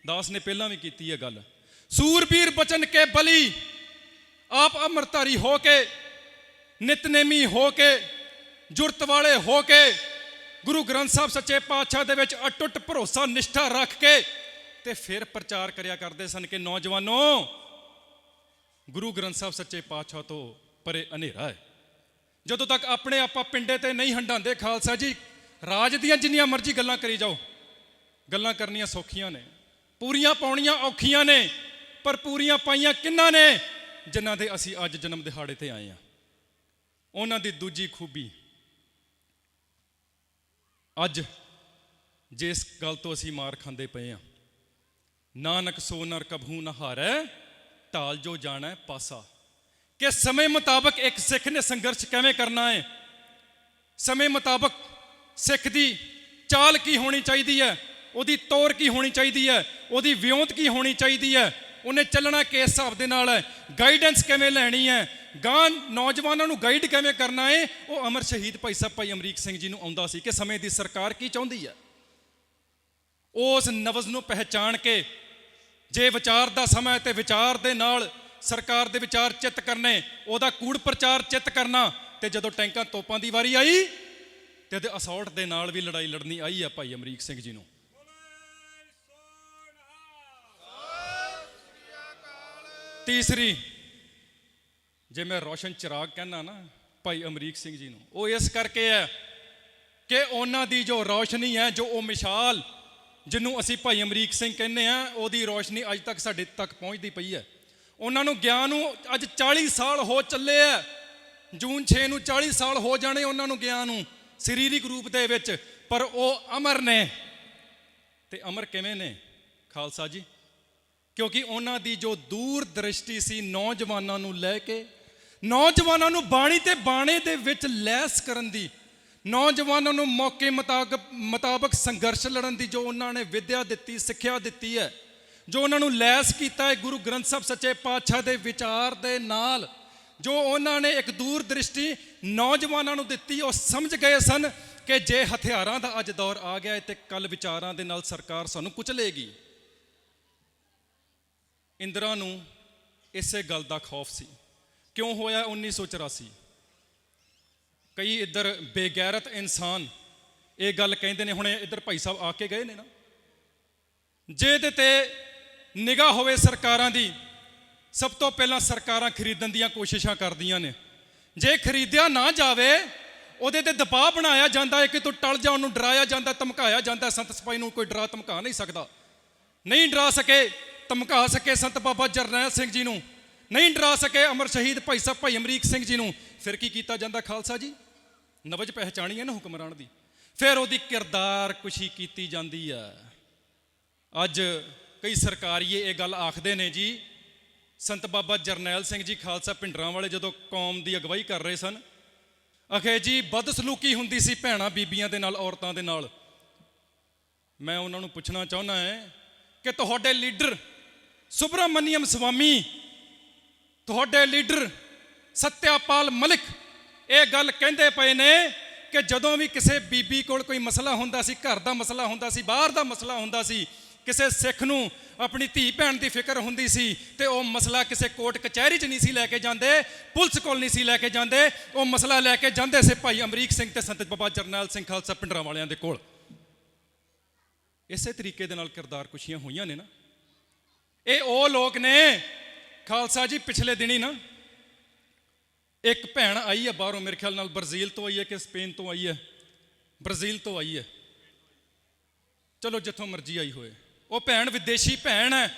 A: ਦਾਸ ਨੇ ਪਹਿਲਾਂ ਵੀ ਕੀਤੀ ਹੈ ਗੱਲ। ਸੂਰਬੀਰ ਬਚਨ ਕੇ ਬਲੀ, ਆਪ ਅਮਰਤਾਰੀ ਹੋ ਕੇ, ਨਿਤਨੇਮੀ ਹੋ ਕੇ ਜੁਰਤ ਵਾਲੇ ਹੋ ਕੇ ਗੁਰੂ ਗ੍ਰੰਥ ਸਾਹਿਬ ਸੱਚੇ ਪਾਤਸ਼ਾਹ ਦੇ ਵਿੱਚ ਅਟੁੱਟ ਭਰੋਸਾ, ਨਿਸ਼ਠਾ ਰੱਖ ਕੇ ਤੇ ਫਿਰ ਪ੍ਰਚਾਰ ਕਰਿਆ ਕਰਦੇ ਸਨ ਕਿ ਨੌਜਵਾਨੋ, ਗੁਰੂ ਗ੍ਰੰਥ ਸਾਹਿਬ ਸੱਚੇ ਪਾਤਸ਼ਾਹ ਤੋਂ ਪਰੇ ਹਨੇਰਾ ਹੈ। ਜਦੋਂ ਤੱਕ ਆਪਣੇ ਆਪਾਂ ਪਿੰਡੇ ਤੇ ਨਹੀਂ ਹੰਡਾਉਂਦੇ ਖਾਲਸਾ ਜੀ, ਰਾਜ ਦੀਆਂ ਜਿੰਨੀਆਂ ਮਰਜ਼ੀ ਗੱਲਾਂ ਕਰੀ ਜਾਓ, ਗੱਲਾਂ ਕਰਨੀਆਂ ਸੌਖੀਆਂ ਨੇ, ਪੂਰੀਆਂ ਪਾਉਣੀਆਂ ਔਖੀਆਂ ਨੇ, ਪਰ ਪੂਰੀਆਂ ਪਾਈਆਂ ਕਿੰਨਾ ਨੇ, ਜਿਨ੍ਹਾਂ ਦੇ ਅਸੀਂ ਅੱਜ ਜਨਮ ਦਿਹਾੜੇ ਤੇ ਆਏ ਆ ਉਹਨਾਂ ਦੀ ਦੂਜੀ ਖੂਬੀ ਅੱਜ ਜਿਸ ਗੱਲ ਤੋਂ ਅਸੀਂ ਮਾਰ ਖਾਂਦੇ ਪਏ ਆ, ਨਾਨਕ ਸੋ ਨਰ ਕਭੂ ਨ ਹਾਰੈ ਢਾਲ ਜੋ ਜਾਣਾ ਪਾਸਾ। ਕਿ ਸਮੇਂ ਮੁਤਾਬਕ ਇੱਕ ਸਿੱਖ ਨੇ ਸੰਘਰਸ਼ ਕਿਵੇਂ ਕਰਨਾ ਹੈ ਸਮੇਂ ਮੁਤਾਬਕ ਸਿੱਖ ਦੀ ਚਾਲ ਕੀ ਹੋਣੀ ਚਾਹੀਦੀ ਹੈ ਉਹਦੀ ਤੌਰ ਕੀ ਹੋਣੀ ਚਾਹੀਦੀ ਹੈ ਉਹਦੀ ਵਿਉਂਤ ਕੀ ਹੋਣੀ ਚਾਹੀਦੀ ਹੈ ਉਹਨੇ ਚੱਲਣਾ ਕਿਸ ਹਿਸਾਬ ਦੇ ਨਾਲ ਹੈ ਗਾਈਡੈਂਸ ਕਿਵੇਂ ਲੈਣੀ ਹੈ ਗਾਂ ਨੌਜਵਾਨਾਂ ਨੂੰ ਗਾਈਡ ਕਿਵੇਂ ਕਰਨਾ ਹੈ ਉਹ ਅਮਰ ਸ਼ਹੀਦ ਭਾਈ ਸਾਹਿਬ ਭਾਈ ਅਮਰੀਕ ਸਿੰਘ ਜੀ ਨੂੰ ਆਉਂਦਾ ਸੀ ਕਿ ਸਮੇਂ ਦੀ ਸਰਕਾਰ ਕੀ ਚਾਹੁੰਦੀ ਹੈ ਉਸ ਨਵਜ਼ ਨੂੰ ਪਹਿਚਾਣ ਕੇ ਜੇ ਵਿਚਾਰ ਦਾ ਸਮਾਂ ਤੇ ਵਿਚਾਰ ਦੇ ਨਾਲ ਸਰਕਾਰ ਦੇ ਵਿਚਾਰ ਚਿੱਤ ਕਰਨੇ, ਉਹਦਾ ਕੂੜ ਪ੍ਰਚਾਰ ਚਿੱਤ ਕਰਨਾ ਤੇ ਜਦੋਂ ਟੈਂਕਾਂ ਤੋਪਾਂ ਦੀ ਵਾਰੀ ਆਈ ਤੇ ਉਹਦੇ ਅਸੌਲਟ ਦੇ ਨਾਲ ਵੀ ਲੜਾਈ ਲੜਨੀ ਆਈ ਆ ਭਾਈ ਅਮਰੀਕ ਸਿੰਘ ਜੀ ਨੂੰ। ਤੀਸਰੀ ਜੇ ਮੈਂ ਰੋਸ਼ਨ ਚਿਰਾਗ ਕਹਿੰਦਾ ਨਾ ਭਾਈ ਅਮਰੀਕ ਸਿੰਘ ਜੀ ਨੂੰ, ਉਹ ਇਸ ਕਰਕੇ ਹੈ ਕਿ ਉਹਨਾਂ ਦੀ ਜੋ ਰੌਸ਼ਨੀ ਹੈ, ਜੋ ਉਹ ਮਿਸਾਲ ਜਿਹਨੂੰ ਅਸੀਂ ਭਾਈ ਅਮਰੀਕ ਸਿੰਘ ਕਹਿੰਦੇ ਆ ਉਹਦੀ ਰੌਸ਼ਨੀ ਅੱਜ ਤੱਕ ਸਾਡੇ ਤੱਕ ਪਹੁੰਚਦੀ ਪਈ ਹੈ। ਉਹਨਾਂ ਨੂੰ ਗਿਆਨ ਨੂੰ ਅੱਜ 40 ਸਾਲ ਹੋ ਚੱਲੇ ਆ ਜੂਨ 6 ਨੂੰ 40 ਸਾਲ ਹੋ ਜਾਣੇ ਉਹਨਾਂ ਨੂੰ ਗਿਆਨ ਨੂੰ ਸਰੀਰਿਕ ਰੂਪ ਦੇ ਵਿੱਚ, ਪਰ ਉਹ ਅਮਰ ਨੇ। ਤੇ ਅਮਰ ਕਿਵੇਂ ਨੇ, ਖਾਲਸਾ ਜੀ? ਕਿਉਂਕਿ ਉਹਨਾਂ ਦੀ ਜੋ ਦੂਰ ਦ੍ਰਿਸ਼ਟੀ ਸੀ ਨੌਜਵਾਨਾਂ ਨੂੰ ਲੈ ਕੇ ਨੌਜਵਾਨਾਂ ਨੂੰ ਬਾਣੀ ਤੇ ਬਾਣੇ ਦੇ ਵਿੱਚ ਲੈਸ ਕਰਨ ਦੀ, ਨੌਜਵਾਨਾਂ ਨੂੰ ਮੌਕੇ ਮੁਤਾਬਕ ਮੁਤਾਬਕ ਸੰਘਰਸ਼ ਲੜਨ ਦੀ ਜੋ ਉਹਨਾਂ ਨੇ ਵਿਦਿਆ ਦਿੱਤੀ, ਸਿੱਖਿਆ ਦਿੱਤੀ ਹੈ, ਜੋ ਉਹਨਾਂ ਨੂੰ ਲੈਸ ਕੀਤਾ ਹੈ, ਗੁਰੂ ਗ੍ਰੰਥ ਸਾਹਿਬ ਸੱਚੇ ਪਾਤਸ਼ਾਹ ਦੇ ਵਿਚਾਰ ਦੇ ਨਾਲ, ਜੋ ਉਹਨਾਂ ਨੇ ਇੱਕ ਦੂਰ ਦ੍ਰਿਸ਼ਟੀ ਨੌਜਵਾਨਾਂ ਨੂੰ ਦਿੱਤੀ, ਉਹ ਸਮਝ ਗਏ ਸਨ ਕਿ ਜੇ ਹਥਿਆਰਾਂ ਦਾ ਅੱਜ ਦੌਰ ਆ ਗਿਆ ਹੈ ਤੇ ਕੱਲ ਵਿਚਾਰਾਂ ਦੇ ਨਾਲ ਸਰਕਾਰ ਸਾਨੂੰ ਕੁਚਲੇਗੀ। ਇੰਦਰਾ ਨੂੰ ਇਸੇ ਗੱਲ ਦਾ ਖੌਫ ਸੀ। ਕਿਉਂ ਹੋਇਆ 1984 ਕਈ ਇੱਧਰ ਬੇਗੈਰਤ ਇਨਸਾਨ ਇਹ ਗੱਲ ਕਹਿੰਦੇ ਨੇ, ਹੁਣ ਇੱਧਰ ਭਾਈ ਸਾਹਿਬ ਆ ਕੇ ਗਏ ਨੇ ਨਾ। ਜੇ ਇਹਦੇ ਤੇ ਨਿਗਾਹ ਹੋਵੇ ਸਰਕਾਰਾਂ ਦੀ, ਸਭ ਤੋਂ ਪਹਿਲਾਂ ਸਰਕਾਰਾਂ ਖਰੀਦਣ ਦੀਆਂ ਕੋਸ਼ਿਸ਼ਾਂ ਕਰਦੀਆਂ ਨੇ। ਜੇ ਖਰੀਦਿਆ ਨਾ ਜਾਵੇ, ਉਹਦੇ ਤੇ ਦਬਾਅ ਬਣਾਇਆ ਜਾਂਦਾ ਹੈ ਕਿ ਤੂੰ ਟਲ ਜਾ, ਉਹਨੂੰ ਡਰਾਇਆ ਜਾਂਦਾ, ਧਮਕਾਇਆ ਜਾਂਦਾ, ਸੰਤ ਸਿਪਾਹੀ ਨੂੰ ਕੋਈ ਡਰਾ ਧਮਕਾ ਨਹੀਂ ਸਕਦਾ। ਨਹੀਂ ਡਰਾ ਸਕੇ, ਧਮਕਾ ਸਕੇ ਸੰਤ ਬਾਬਾ ਜਰਨੈਲ ਸਿੰਘ ਜੀ ਨੂੰ। ਨਹੀਂ ਡਰਾ ਸਕੇ ਅਮਰ ਸ਼ਹੀਦ ਭਾਈ ਸਾਹਿਬ, ਭਾਈ ਅਮਰੀਕ ਸਿੰਘ ਜੀ ਨੂੰ। ਫਿਰ ਕੀ ਕੀਤਾ ਜਾਂਦਾ ਖਾਲਸਾ ਜੀ? ਨਵਜ ਪਹਿਚਾਣੀ ਹੈ ਨਾ ਹੁਕਮਰਾਨ ਦੀ। ਫਿਰ ਉਹਦੀ ਕਿਰਦਾਰ ਕੁਸ਼ੀ ਕੀਤੀ ਜਾਂਦੀ ਹੈ ਅੱਜ ਕਈ ਸਰਕਾਰੀਏ ਇਹ ਗੱਲ ਆਖਦੇ ਨੇ ਜੀ, ਸੰਤ ਬਾਬਾ ਜਰਨੈਲ ਸਿੰਘ ਜੀ ਖਾਲਸਾ ਪਿੰਡਰਾਂ ਵਾਲੇ ਜਦੋਂ ਕੌਮ ਦੀ ਅਗਵਾਈ ਕਰ ਰਹੇ ਸਨ, ਅਖੇ ਜੀ ਬਦਸਲੂਕੀ ਹੁੰਦੀ ਸੀ ਭੈਣਾਂ ਬੀਬੀਆਂ ਦੇ ਨਾਲ, ਔਰਤਾਂ ਦੇ ਨਾਲ। ਮੈਂ ਉਹਨਾਂ ਨੂੰ ਪੁੱਛਣਾ ਚਾਹੁੰਦਾ ਹਾਂ ਕਿ ਤੁਹਾਡੇ ਲੀਡਰ ਸੁਬਰਾਮਨੀਅਮ ਸਵਾਮੀ ਤੁਹਾਡੇ ਲੀਡਰ ਸਤਿਆਪਾਲ ਮਲਿਕ ਇਹ ਗੱਲ ਕਹਿੰਦੇ ਪਏ ਨੇ ਕਿ ਜਦੋਂ ਵੀ ਕਿਸੇ ਬੀਬੀ ਕੋਲ ਕੋਈ ਮਸਲਾ ਹੁੰਦਾ ਸੀ, ਘਰ ਦਾ ਮਸਲਾ ਹੁੰਦਾ ਸੀ, ਬਾਹਰ ਦਾ ਮਸਲਾ ਹੁੰਦਾ ਸੀ, ਕਿਸੇ ਸਿੱਖ ਨੂੰ ਆਪਣੀ ਧੀ ਭੈਣ ਦੀ ਫਿਕਰ ਹੁੰਦੀ ਸੀ ਤੇ ਉਹ ਮਸਲਾ ਕਿਸੇ ਕੋਰਟ ਕਚਹਿਰੀ 'ਚ ਨਹੀਂ ਸੀ ਲੈ ਕੇ ਜਾਂਦੇ, ਪੁਲਿਸ ਕੋਲ ਨਹੀਂ ਸੀ ਲੈ ਕੇ ਜਾਂਦੇ, ਉਹ ਮਸਲਾ ਲੈ ਕੇ ਜਾਂਦੇ ਸੀ ਭਾਈ ਅਮਰੀਕ ਸਿੰਘ ਤੇ ਸੰਤ ਬਾਬਾ ਜਰਨੈਲ ਸਿੰਘ ਖਾਲਸਾ ਪਿੰਡਰਾਂ ਵਾਲਿਆਂ ਦੇ ਕੋਲ। ਇਸੇ ਤਰੀਕੇ ਦੇ ਨਾਲ ਕਿਰਦਾਰ ਕੁਸ਼ੀਆਂ ਹੋਈਆਂ ਨੇ ਨਾ। ਇਹ ਉਹ ਲੋਕ ਨੇ ਖਾਲਸਾ ਜੀ, ਪਿਛਲੇ ਦਿਨੀ ਨਾ ਇੱਕ ਭੈਣ ਆਈ ਹੈ ਬਾਹਰੋਂ, ਮੇਰੇ ਖਿਆਲ ਨਾਲ ਬ੍ਰਾਜ਼ੀਲ ਤੋਂ ਆਈ ਹੈ ਕਿ ਸਪੇਨ ਤੋਂ ਆਈ ਹੈ? ਬ੍ਰਾਜ਼ੀਲ ਤੋਂ ਆਈ ਹੈ। ਚਲੋ, ਜਿੱਥੋਂ ਮਰਜ਼ੀ ਆਈ ਹੋਏ ਉਹ ਭੈਣ ਵਿਦੇਸ਼ੀ ਭੈਣ ਹੈ।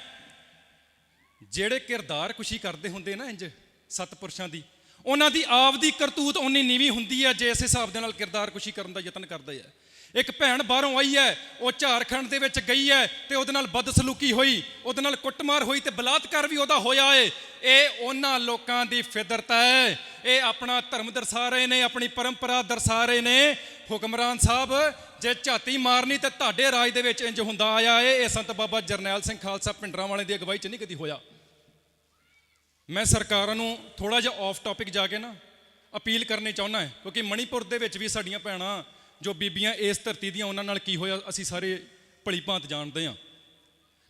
A: ਜਿਹੜੇ ਕਿਰਦਾਰ ਕੁਸ਼ੀ ਕਰਦੇ ਹੁੰਦੇ ਨਾ ਇੰਜ ਸਤਪੁਰਸ਼ਾਂ ਦੀ, ਉਹਨਾਂ ਦੀ ਆਪ ਦੀ ਕਰਤੂਤ ਓਨੀ ਨੀਵੀਂ ਹੁੰਦੀ ਹੈ, ਜੇ ਇਸ ਹਿਸਾਬ ਦੇ ਨਾਲ ਕਿਰਦਾਰ ਕੁਸ਼ੀ ਕਰਨ ਦਾ ਯਤਨ ਕਰਦੇ ਆ ਇੱਕ ਭੈਣ ਬਾਹਰੋਂ ਆਈ ਹੈ, ਉਹ ਝਾਰਖੰਡ ਦੇ ਵਿੱਚ ਗਈ ਹੈ ਤੇ ਉਹਦੇ ਨਾਲ ਬਦਸਲੂਕੀ ਹੋਈ, ਉਹਦੇ ਨਾਲ ਕੁੱਟਮਾਰ ਹੋਈ ਤੇ ਬਲਾਤਕਾਰ ਵੀ ਉਹਦਾ ਹੋਇਆ ਏ। ਇਹ ਉਹਨਾਂ ਲੋਕਾਂ ਦੀ ਫਿਦਰਤ ਹੈ। ਇਹ ਆਪਣਾ ਧਰਮ ਦਰਸਾ ਰਹੇ ਨੇ, ਆਪਣੀ ਪਰੰਪਰਾ ਦਰਸਾ ਰਹੇ ਨੇ। ਹੁਕਮਰਾਨ ਸਾਹਿਬ, ਜੇ ਝਾਤੀ ਮਾਰਨੀ ਤੇ ਤੁਹਾਡੇ ਰਾਜ ਦੇ ਵਿੱਚ ਇੰਜ ਹੁੰਦਾ ਆਇਆ ਏ, ਇਹ ਸੰਤ ਬਾਬਾ ਜਰਨੈਲ ਸਿੰਘ ਖਾਲਸਾ ਪਿੰਡਰਾਂ ਵਾਲੇ ਦੀ ਅਗਵਾਈ 'ਚ ਨਹੀਂ ਕਦੀ ਹੋਇਆ। ਮੈਂ ਸਰਕਾਰਾਂ ਨੂੰ ਥੋੜਾ ਜਿਹਾ ਆਫ ਟਾਪਿਕ ਜਾ ਕੇ ਨਾ ਅਪੀਲ ਕਰਨੀ ਚਾਹੁੰਦਾ ਹਾਂ, ਕਿਉਂਕਿ ਮਣੀਪੁਰ ਦੇ ਵਿੱਚ ਵੀ ਸਾਡੀਆਂ ਭੈਣਾਂ ਜੋ ਬੀਬੀਆਂ ਇਸ ਧਰਤੀ ਦੀਆਂ ਉਹਨਾਂ ਨਾਲ ਕੀ ਹੋਇਆ, ਅਸੀਂ ਸਾਰੇ ਭਲੀ ਭਾਂਤ ਜਾਣਦੇ ਹਾਂ।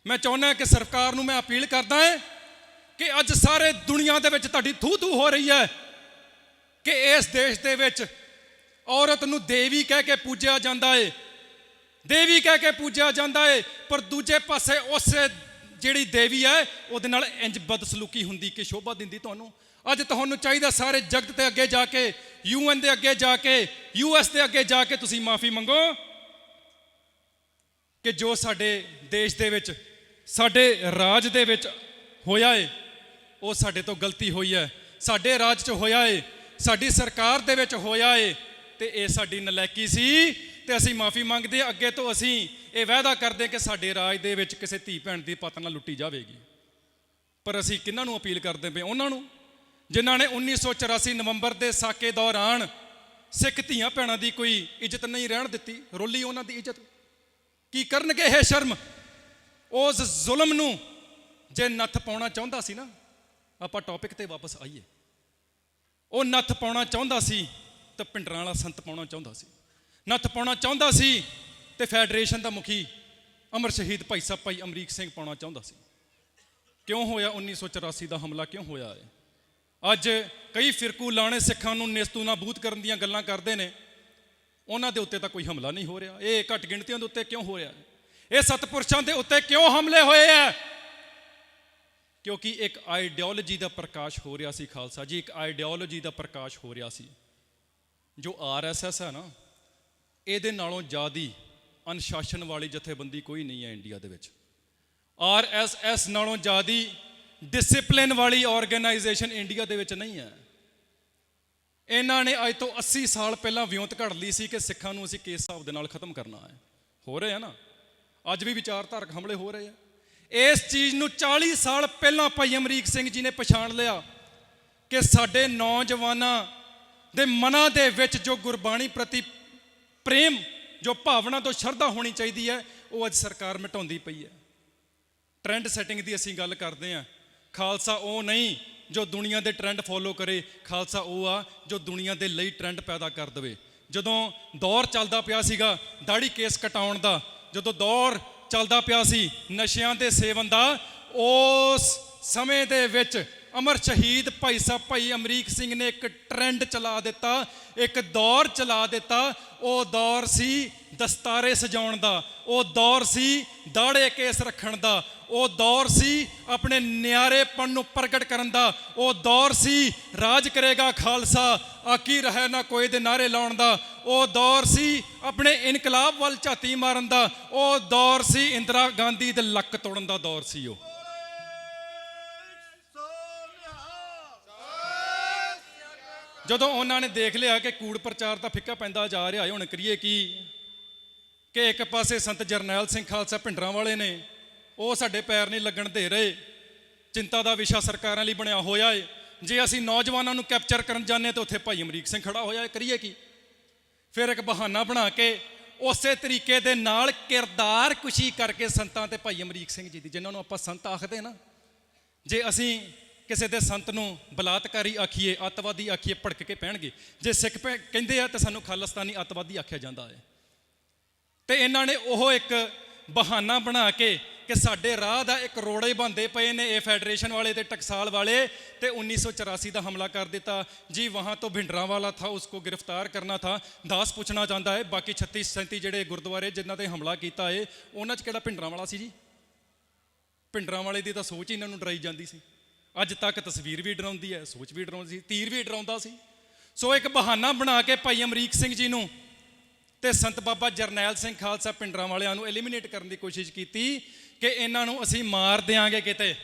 A: ਮੈਂ ਚਾਹੁੰਦਾ ਕਿ ਸਰਕਾਰ ਨੂੰ ਮੈਂ ਅਪੀਲ ਕਰਦਾ ਹਾਂ ਕਿ ਅੱਜ ਸਾਰੇ ਦੁਨੀਆ ਦੇ ਵਿੱਚ ਤੁਹਾਡੀ ਥੂ ਥੂ ਹੋ ਰਹੀ ਹੈ ਕਿ ਇਸ ਦੇਸ਼ ਦੇ ਵਿੱਚ ਔਰਤ ਨੂੰ ਦੇਵੀ ਕਹਿ ਕੇ ਪੂਜਿਆ ਜਾਂਦਾ ਏ, ਦੇਵੀ ਕਹਿ ਕੇ ਪੂਜਿਆ ਜਾਂਦਾ ਏ, ਪਰ ਦੂਜੇ ਪਾਸੇ ਉਸੇ ਜਿਹੜੀ ਦੇਵੀ ਹੈ, ਉਹਦੇ ਨਾਲ ਇੰਜ ਬਦਸਲੂਕੀ ਹੁੰਦੀ ਕਿ ਸ਼ੋਭਾ ਦਿੰਦੀ ਤੁਹਾਨੂੰ। ਅੱਜ ਤੁਹਾਨੂੰ ਚਾਹੀਦਾ ਸਾਰੇ ਜਗਤ ਦੇ ਅੱਗੇ ਜਾ ਕੇ, ਯੂਐਨ ਦੇ ਅੱਗੇ ਜਾ ਕੇ, ਯੂਐਸ ਦੇ ਅੱਗੇ ਜਾ ਕੇ ਤੁਸੀਂ ਮਾਫੀ ਮੰਗੋ ਕਿ ਜੋ ਸਾਡੇ ਦੇਸ਼ ਦੇ ਵਿੱਚ, ਸਾਡੇ ਰਾਜ ਦੇ ਵਿੱਚ ਹੋਇਆ ਏ, ਉਹ ਸਾਡੇ ਤੋਂ ਗਲਤੀ ਹੋਈ ਹੈ। ਸਾਡੇ ਰਾਜ 'ਚ ਹੋਇਆ ਏ, ਸਾਡੀ ਸਰਕਾਰ ਦੇ ਵਿੱਚ ਹੋਇਆ ਏ ਤੇ ਇਹ ਸਾਡੀ ਨਲੈਕੀ ਸੀ ਤੇ ਅਸੀਂ ਮਾਫੀ ਮੰਗਦੇ ਹਾਂ। ਅੱਗੇ ਤੋਂ ਅਸੀਂ ਇਹ ਵਾਅਦਾ ਕਰਦੇ ਕਿ ਸਾਡੇ ਰਾਜ ਦੇ ਵਿੱਚ ਕਿਸੇ ਧੀ ਭੈਣ ਦੀ ਪਤ ਨਾ ਲੁੱਟੀ ਜਾਵੇਗੀ। ਪਰ ਅਸੀਂ ਕਿਹਨਾਂ ਨੂੰ ਅਪੀਲ ਕਰਦੇ ਪਏ ਉਹਨਾਂ ਨੂੰ। ਜਿਨ੍ਹਾਂ ਨੇ 1984 ਨਵੰਬਰ ਦੇ ਸਾਕੇ ਦੌਰਾਨ ਸਿੱਖ ਧੀਆਂ ਭੈਣਾਂ ਦੀ ਕੋਈ ਇੱਜ਼ਤ ਨਹੀਂ ਰਹਿਣ ਦਿੱਤੀ, ਰੋਲੀ ਉਹਨਾਂ ਦੀ ਇੱਜ਼ਤ। ਕੀ ਕਰਨਗੇ ਇਹ ਸ਼ਰਮ? ਉਸ ਜ਼ੁਲਮ ਨੂੰ ਜੇ ਨੱਥ ਪਾਉਣਾ ਚਾਹੁੰਦਾ ਸੀ ਨਾ, ਆਪਾਂ ਟੌਪਿਕ ਤੇ ਵਾਪਸ ਆਈਏ। ਉਹ ਨੱਥ ਪਾਉਣਾ ਚਾਹੁੰਦਾ ਸੀ ਤਾਂ ਪਿੰਡਰਾਂ ਵਾਲਾ ਸੰਤ ਪਾਉਣਾ ਚਾਹੁੰਦਾ ਸੀ। ਨੱਥ ਪਾਉਣਾ ਚਾਹੁੰਦਾ ਸੀ ਤੇ ਫੈਡਰੇਸ਼ਨ ਦਾ ਮੁਖੀ ਅਮਰ ਸ਼ਹੀਦ ਭਾਈ ਸਾਹਿਬ ਭਾਈ ਅਮਰੀਕ ਸਿੰਘ ਪਾਉਣਾ ਚਾਹੁੰਦਾ ਸੀ। ਕਿਉਂ ਹੋਇਆ 1984 ਦਾ ਹਮਲਾ? ਕਿਉਂ ਹੋਇਆ ਹੈ ਅੱਜ ਕਈ ਫਿਰਕੂ ਲਾਣੇ ਸਿੱਖਾਂ ਨੂੰ ਨਿਸਤੂ ਨਾਬੂਦ ਕਰਨ ਦੀਆਂ ਗੱਲਾਂ ਕਰਦੇ ਨੇ। ਉਹਨਾਂ ਦੇ ਉੱਤੇ ਤਾਂ ਕੋਈ ਹਮਲਾ ਨਹੀਂ ਹੋ ਰਿਹਾ। ਇਹ ਘੱਟ ਗਿਣਤੀਆਂ ਦੇ ਉੱਤੇ ਕਿਉਂ ਹੋ ਰਿਹਾ? ਇਹ ਸਤਪੁਰਸ਼ਾਂ ਦੇ ਉੱਤੇ ਕਿਉਂ ਹਮਲੇ ਹੋਏ ਆ? ਕਿਉਂਕਿ ਇੱਕ ਆਈਡੀਓਲੋਜੀ ਦਾ ਪ੍ਰਕਾਸ਼ ਹੋ ਰਿਹਾ ਸੀ ਖਾਲਸਾ ਜੀ, ਇੱਕ ਆਈਡੀਓਲੋਜੀ ਦਾ ਪ੍ਰਕਾਸ਼ ਹੋ ਰਿਹਾ ਸੀ। ਜੋ ਆਰਐਸਐਸ ਹੈ ਨਾ, ਇਹਦੇ ਨਾਲੋਂ ਜ਼ਿਆਦੀ ਅਨੁਸ਼ਾਸਨ ਵਾਲੀ ਜਥੇਬੰਦੀ ਕੋਈ ਨਹੀਂ ਹੈ ਇੰਡੀਆ ਦੇ ਵਿੱਚ। ਆਰਐਸਐਸ ਨਾਲੋਂ ਜ਼ਿਆਦੀ ਡਿਸਪਲਿਨ ਵਾਲੀ ਆਰਗੇਨਾਈਜੇਸ਼ਨ ਇੰਡੀਆ ਦੇ ਵਿੱਚ ਨਹੀਂ ਹੈ। ਇਹਨਾਂ ਨੇ ਅੱਜ ਤੋਂ 80 ਸਾਲ ਪਹਿਲਾਂ ਵਿਉਂਤ ਘੜ ਲਈ ਸੀ ਕਿ ਸਿੱਖਾਂ ਨੂੰ ਅਸੀਂ ਕੇਸ ਹਿਸਾਬ ਦੇ ਨਾਲ ਖਤਮ ਕਰਨਾ ਹੈ। ਹੋ ਰਹੇ ਆ ਨਾ? ਅੱਜ ਵੀ ਵਿਚਾਰਧਾਰਕ ਹਮਲੇ ਹੋ ਰਹੇ ਆ। ਇਸ ਚੀਜ਼ ਨੂੰ 40 ਸਾਲ ਪਹਿਲਾਂ ਭਾਈ ਅਮਰੀਕ ਸਿੰਘ ਜੀ ਨੇ ਪਛਾਣ ਲਿਆ ਕਿ ਸਾਡੇ ਨੌਜਵਾਨਾਂ ਦੇ ਮਨਾਂ ਦੇ ਵਿੱਚ ਜੋ ਗੁਰਬਾਣੀ ਪ੍ਰਤੀ ਪ੍ਰੇਮ, ਜੋ ਭਾਵਨਾ ਤੋਂ ਸ਼ਰਧਾ ਹੋਣੀ ਚਾਹੀਦੀ ਹੈ, ਉਹ ਅੱਜ ਸਰਕਾਰ ਮਿਟਾਉਂਦੀ ਪਈ ਹੈ। ਟ੍ਰੈਂਡ ਸੈਟਿੰਗ ਦੀ ਅਸੀਂ ਗੱਲ ਕਰਦੇ ਹਾਂ। ਖਾਲਸਾ ਉਹ ਨਹੀਂ ਜੋ ਦੁਨੀਆ ਦੇ ਟ੍ਰੈਂਡ ਫੋਲੋ ਕਰੇ, ਖਾਲਸਾ ਉਹ ਆ ਜੋ ਦੁਨੀਆ ਦੇ ਲਈ ਟ੍ਰੈਂਡ ਪੈਦਾ ਕਰ ਦੇਵੇ। ਜਦੋਂ ਦੌਰ ਚੱਲਦਾ ਪਿਆ ਸੀਗਾ ਦਾੜੀ ਕੇਸ ਕਟਾਉਣ ਦਾ, ਜਦੋਂ ਦੌਰ ਚੱਲਦਾ ਪਿਆ ਸੀ ਨਸ਼ਿਆਂ ਦੇ ਸੇਵਨ ਦਾ, ਉਸ ਸਮੇਂ ਦੇ ਵਿੱਚ ਅਮਰ ਸ਼ਹੀਦ ਭਾਈ ਸਾਹਿਬ, ਭਾਈ ਅਮਰੀਕ ਸਿੰਘ ਨੇ ਇੱਕ ਟ੍ਰੈਂਡ ਚਲਾ ਦਿੱਤਾ, ਇੱਕ ਦੌਰ ਚਲਾ ਦਿੱਤਾ। ਉਹ ਦੌਰ ਸੀ ਦਸਤਾਰੇ ਸਜਾਉਣ ਦਾ, ਉਹ ਦੌਰ ਸੀ ਦਾੜੇ ਕੇਸ ਰੱਖਣ ਦਾ ਉਹ ਦੌਰ ਸੀ ਆਪਣੇ ਨਿਆਰੇਪਣ ਨੂੰ ਪ੍ਰਗਟ ਕਰਨ ਦਾ। ਉਹ ਦੌਰ ਸੀ ਰਾਜ ਕਰੇਗਾ ਖਾਲਸਾ ਆਕੀ ਰਹੇ ਨਾ ਕੋਈ ਦੇ ਨਾਰੇ ਲਾਉਣ ਦਾ। ਉਹ ਦੌਰ ਸੀ ਆਪਣੇ ਇਨਕਲਾਬ ਵੱਲ ਝਾਤੀ ਮਾਰਨ ਦਾ। ਉਹ ਦੌਰ ਸੀ ਇੰਦਰਾ ਗਾਂਧੀ ਦੇ ਲੱਕ ਤੋੜਨ ਦਾ ਦੌਰ ਸੀ ਉਹ। ਜਦੋਂ ਉਹਨਾਂ ਨੇ ਦੇਖ ਲਿਆ ਕਿ ਕੂੜ ਪ੍ਰਚਾਰ ਦਾ ਫਿੱਕਾ ਪੈਂਦਾ ਜਾ ਰਿਹਾ ਹੈ, ਹੁਣ ਕਰੀਏ ਕੀ? ਕਿ ਇੱਕ ਪਾਸੇ ਸੰਤ ਜਰਨੈਲ ਸਿੰਘ ਖਾਲਸਾ ਭਿੰਡਰਾਂ ਵਾਲੇ ਨੇ ਉਹ ਸਾਡੇ ਪੈਰ ਨਹੀਂ ਲੱਗਣ ਦੇ ਰਹੇ। ਚਿੰਤਾ ਦਾ ਵਿਸ਼ਾ ਸਰਕਾਰਾਂ ਲਈ ਬਣਿਆ ਹੋਇਆ ਏ। ਜੇ ਅਸੀਂ ਨੌਜਵਾਨਾਂ ਨੂੰ ਕੈਪਚਰ ਕਰਨ ਜਾਂਦੇ ਤਾਂ ਉੱਥੇ ਭਾਈ ਅਮਰੀਕ ਸਿੰਘ ਖੜਾ ਹੋਇਆ ਏ। ਕਰੀਏ ਕੀ? ਫਿਰ ਇੱਕ ਬਹਾਨਾ ਬਣਾ ਕੇ ਉਸੇ ਤਰੀਕੇ ਦੇ ਨਾਲ ਕਿਰਦਾਰ ਕੁਸ਼ੀ ਕਰਕੇ ਸੰਤਾਂ ਤੇ ਭਾਈ ਅਮਰੀਕ ਸਿੰਘ ਜੀ ਦੀ, ਜਿਨ੍ਹਾਂ ਨੂੰ ਆਪਾਂ ਸੰਤ ਆਖਦੇ ਨਾ। ਜੇ ਅਸੀਂ ਕਿਸੇ ਦੇ ਸੰਤ ਨੂੰ ਬਲਾਤਕਾਰੀ ਆਖੀਏ, ਅੱਤਵਾਦੀ ਆਖੀਏ, ਭੜਕ ਕੇ ਪੈਣਗੇ। ਜੇ ਸਿੱਖ ਪੈ- ਕਹਿੰਦੇ ਆ ਤਾਂ ਸਾਨੂੰ ਖਾਲਸਤਾਨੀ ਅੱਤਵਾਦੀ ਆਖਿਆ ਜਾਂਦਾ ਹੈ ਤੇ ਇਹਨਾਂ ਨੇ ਉਹ ਇੱਕ ਬਹਾਨਾ ਬਣਾ ਕੇ ਕਿ ਸਾਡੇ ਰਾਹ ਦਾ ਇੱਕ ਰੋੜੇ ਹੀ ਬੰਦੇ ਪਏ ਨੇ ਇਹ ਫੈਡਰੇਸ਼ਨ ਵਾਲੇ ਤੇ ਟਕਸਾਲ ਵਾਲੇ ਤੇ 1984 ਦਾ ਹਮਲਾ ਕਰ ਦਿੱਤਾ। ਜੀ, ਵਹਾਂ ਤੋਂ ਭਿੰਡਰਾਂ ਵਾਲਾ ਥਾ ਉਸਕੋ ਗ੍ਰਿਫਤਾਰ ਕਰਨਾ ਥਾ। ਦਾਸ ਪੁੱਛਣਾ ਚਾਹੁੰਦਾ ਹੈ, ਬਾਕੀ 36 37 ਜਿਹੜੇ ਗੁਰਦੁਆਰੇ ਜਿਨ੍ਹਾਂ ਤੇ ਹਮਲਾ ਕੀਤਾ ਹੈ ਉਹਨਾਂ 'ਚ ਕਿਹੜਾ ਭਿੰਡਰਾਂ ਵਾਲਾ ਸੀ ਜੀ? ਭਿੰਡਰਾਂ ਵਾਲੇ ਦੀ ਤਾਂ ਸੋਚ ਹੀ ਇਹਨਾਂ ਨੂੰ ਡਰਾਈ ਜਾਂਦੀ ਸੀ। ਅੱਜ ਤੱਕ ਤਸਵੀਰ ਵੀ ਡਰਾਉਂਦੀ ਹੈ, ਸੋਚ ਵੀ ਡਰਾਉਂਦੀ ਸੀ, ਤੀਰ ਵੀ ਡਰਾਉਂਦਾ ਸੀ। ਸੋ ਇੱਕ ਬਹਾਨਾ ਬਣਾ ਕੇ ਭਾਈ ਅਮਰੀਕ ਸਿੰਘ ਜੀ ਨੂੰ ਤੇ ਸੰਤ ਬਾਬਾ ਜਰਨੈਲ ਸਿੰਘ ਖਾਲਸਾ ਪਿੰਡਰਾਂ ਵਾਲਿਆਂ ਨੂੰ ਐਲੀਮੀਨੇਟ ਕਰਨ ਦੀ ਕੋਸ਼ਿਸ਼ ਕੀਤੀ। ਕਿ ਇਹਨਾਂ ਨੂੰ ਅਸੀਂ ਮਾਰ ਦੇਾਂਗੇ ਕਿਤੇ।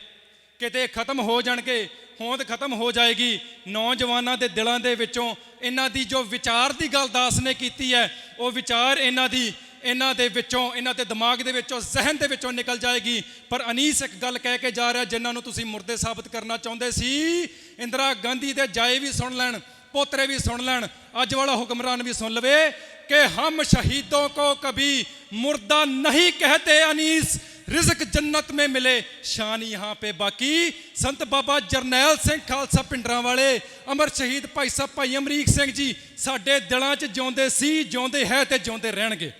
A: ਕਿਤੇ ਖਤਮ ਹੋ ਜਾਣਗੇ, ਹੋਂਦ ਖਤਮ ਹੋ ਜਾਏਗੀ। ਨੌਜਵਾਨਾਂ ਦੇ ਦਿਲਾਂ ਦੇ ਵਿੱਚੋਂ ਇਹਨਾਂ ਦੀ ਜੋ ਵਿਚਾਰ ਦੀ ਗੱਲ ਦਾਸ ਨੇ ਕੀਤੀ ਹੈ, ਉਹ ਵਿਚਾਰ ਇਹਨਾਂ ਦੀ, ਇਹਨਾਂ ਦੇ ਵਿੱਚੋਂ, ਇਹਨਾਂ ਦੇ ਦਿਮਾਗ ਦੇ ਵਿੱਚੋਂ, ਜ਼ਹਿਨ ਦੇ ਵਿੱਚੋਂ ਨਿਕਲ ਜਾਏਗੀ। ਪਰ ਅਨੀਸ ਇੱਕ ਗੱਲ ਕਹਿ ਕੇ ਜਾ ਰਿਹਾ, ਜਿਨ੍ਹਾਂ ਨੂੰ ਤੁਸੀਂ ਮੁਰਦੇ ਸਾਬਤ ਕਰਨਾ ਚਾਹੁੰਦੇ ਸੀ, ਇੰਦਰਾ ਗਾਂਧੀ ਦੇ ਜਾਏ ਵੀ ਸੁਣ ਲੈਣ, ਪੋਤਰੇ ਵੀ ਸੁਣ ਲੈਣ, ਅੱਜ ਵਾਲਾ ਹੁਕਮਰਾਨ ਵੀ ਸੁਣ ਲਵੇ ਕਿ ਹਮ ਸ਼ਹੀਦੋਂ ਕੋ ਕਭੀ ਮੁਰਦਾ ਨਹੀਂ ਕਹਤੇ ਅਨੀਸ रिज्क जन्नत में मिले शान यहाँ पे बाकी ਸੰਤ ਬਾਬਾ ਜਰਨੈਲ ਸਿੰਘ ਖਾਲਸਾ ਪਿੰਡਰਾਂ ਵਾਲੇ ਅਮਰ ਸ਼ਹੀਦ ਭਾਈ ਸਾਹਿਬ ਭਾਈ ਅਮਰੀਕ ਸਿੰਘ ਜੀ ਸਾਡੇ ਦਿਲਾਂ 'ਚ ਜਿਉਂਦੇ ਸੀ ਜਿਉਂਦੇ ਹੈ ਤੇ ਜਿਉਂਦੇ ਰਹਿਣਗੇ